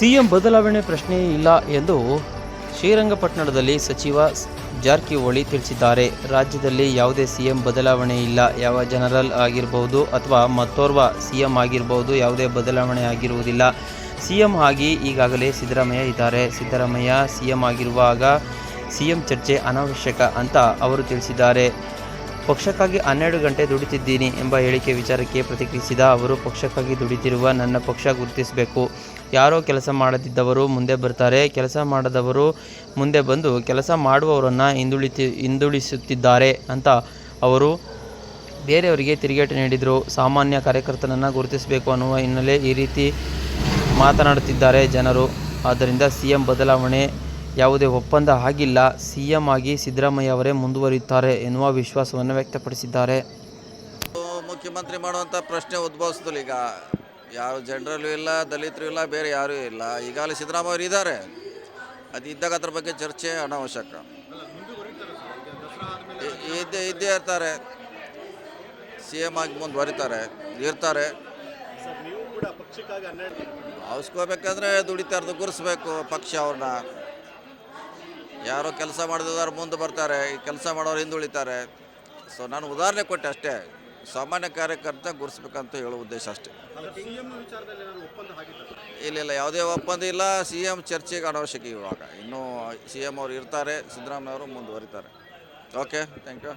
CM ಬದಲಾವಣೆ ಪ್ರಶ್ನೆ ಇಲ್ಲ ಎಂದು ಶ್ರೀರಂಗಪಟ್ಟಣದಲ್ಲಿ ಸಚಿವ ಜಾರಕಿಹೊಳಿ ತಿಳಿಸಿದ್ದಾರೆ. ರಾಜ್ಯದಲ್ಲಿ ಯಾವುದೇ ಸಿಎಂ ಬದಲಾವಣೆ ಇಲ್ಲ. ಯಾವ ಜನರಲ್ ಆಗಿರಬಹುದು ಅಥವಾ ಮತ್ತೋರ್ವ ಸಿಎಂ ಆಗಿರಬಹುದು ಯಾವುದೇ ಬದಲಾವಣೆ ಆಗಿರುವುದಿಲ್ಲ. ಸಿಎಂ ಆಗಿ ಈಗಾಗಲೇ ಸಿದ್ದರಾಮಯ್ಯ ಇದ್ದಾರೆ. ಸಿದ್ದರಾಮಯ್ಯ ಸಿಎಂ ಆಗಿರುವಾಗ ಸಿಎಂ ಚರ್ಚೆ ಅನಾವಶ್ಯಕ ಅಂತ ಅವರು ತಿಳಿಸಿದ್ದಾರೆ. ಪಕ್ಷಕ್ಕಾಗಿ ಹನ್ನೆರಡು ಗಂಟೆ ದುಡಿತಿದ್ದೀನಿ ಎಂಬ ಹೇಳಿಕೆ ವಿಚಾರಕ್ಕೆ ಪ್ರತಿಕ್ರಿಯಿಸಿದ ಅವರು, ಪಕ್ಷಕ್ಕಾಗಿ ದುಡಿತಿರುವ ನನ್ನ ಪಕ್ಷ ಗುರುತಿಸಬೇಕು. ಯಾರೋ ಕೆಲಸ ಮಾಡದಿದ್ದವರು ಮುಂದೆ ಬರ್ತಾರೆ. ಕೆಲಸ ಮಾಡದವರು ಮುಂದೆ ಬಂದು ಕೆಲಸ ಮಾಡುವವರನ್ನು ಹಿಂದುಳಿತಿ, ಹಿಂದುಳಿಸುತ್ತಿದ್ದಾರೆ ಅಂತ ಅವರು ಬೇರೆಯವರಿಗೆ ತಿರುಗೇಟು ನೀಡಿದರು. ಸಾಮಾನ್ಯ ಕಾರ್ಯಕರ್ತನನ್ನು ಗುರುತಿಸಬೇಕು ಅನ್ನುವ ಹಿನ್ನೆಲೆ ಈ ರೀತಿ ಮಾತನಾಡುತ್ತಿದ್ದಾರೆ ಜನರು. ಆದ್ದರಿಂದ ಸಿ ಎಂ ಬದಲಾವಣೆ ಯಾವುದೇ ಒಪ್ಪಂದ ಆಗಿಲ್ಲ. ಸಿಎಂ ಆಗಿ ಸಿದ್ದರಾಮಯ್ಯ ಅವರೇ ಮುಂದುವರಿಯುತ್ತಾರೆ ಎನ್ನುವ ವಿಶ್ವಾಸವನ್ನು ವ್ಯಕ್ತಪಡಿಸಿದ್ದಾರೆ. ಮುಖ್ಯಮಂತ್ರಿ ಮಾಡುವಂಥ ಪ್ರಶ್ನೆ ಉದ್ಭವಿಸಿದ್ರು ಈಗ. ಯಾರು ಜನರಲ್ಲೂ ಇಲ್ಲ ದಲಿತರು ಇಲ್ಲ ಬೇರೆ ಯಾರೂ ಇಲ್ಲ. ಈಗಾಗಲೇ ಸಿದ್ದರಾಮಯ್ಯ ಅವರು ಇದ್ದಾರೆ. ಅದು ಇದ್ದಾಗ ಅದ್ರ ಬಗ್ಗೆ ಚರ್ಚೆ ಅನಾವಶ್ಯಕ. ಇದ್ದೇ ಇದ್ದೇ ಇರ್ತಾರೆ. ಸಿ ಎಂ ಆಗಿ ಮುಂದುವರಿತಾರೆ ಇರ್ತಾರೆ. ಅವಸ್ಕೋಬೇಕಂದ್ರೆ ದುಡಿತಾರ್ದು ಗುರುಸ್ಬೇಕು ಪಕ್ಷ ಅವ್ರನ್ನ. ಯಾರೋ ಕೆಲಸ ಮಾಡಿದವರು ಮುಂದೆ ಬರ್ತಾರೆ, ಈ ಕೆಲಸ ಮಾಡೋರು ಹಿಂದುಳಿತಾರೆ. ಸೊ ನಾನು ಉದಾಹರಣೆ ಕೊಟ್ಟೆ ಅಷ್ಟೇ, ಸಾಮಾನ್ಯ ಕಾರ್ಯಕರ್ತ ಗುರುಸ್ಬೇಕಂತ ಹೇಳೋ ಉದ್ದೇಶ ಅಷ್ಟೇ. ಇಲ್ಲ ಇಲ್ಲ, ಯಾವುದೇ ಒಪ್ಪಂದ ಇಲ್ಲ ಸಿ ಎಂ ಚರ್ಚೆಗೆ ಅನವಶ್ಯಕ ಇವಾಗ. ಇನ್ನೂ ಸಿ ಎಂ ಅವರು ಇರ್ತಾರೆ, ಸಿದ್ದರಾಮಯ್ಯ ಅವರು ಮುಂದುವರಿತಾರೆ. Okay thank you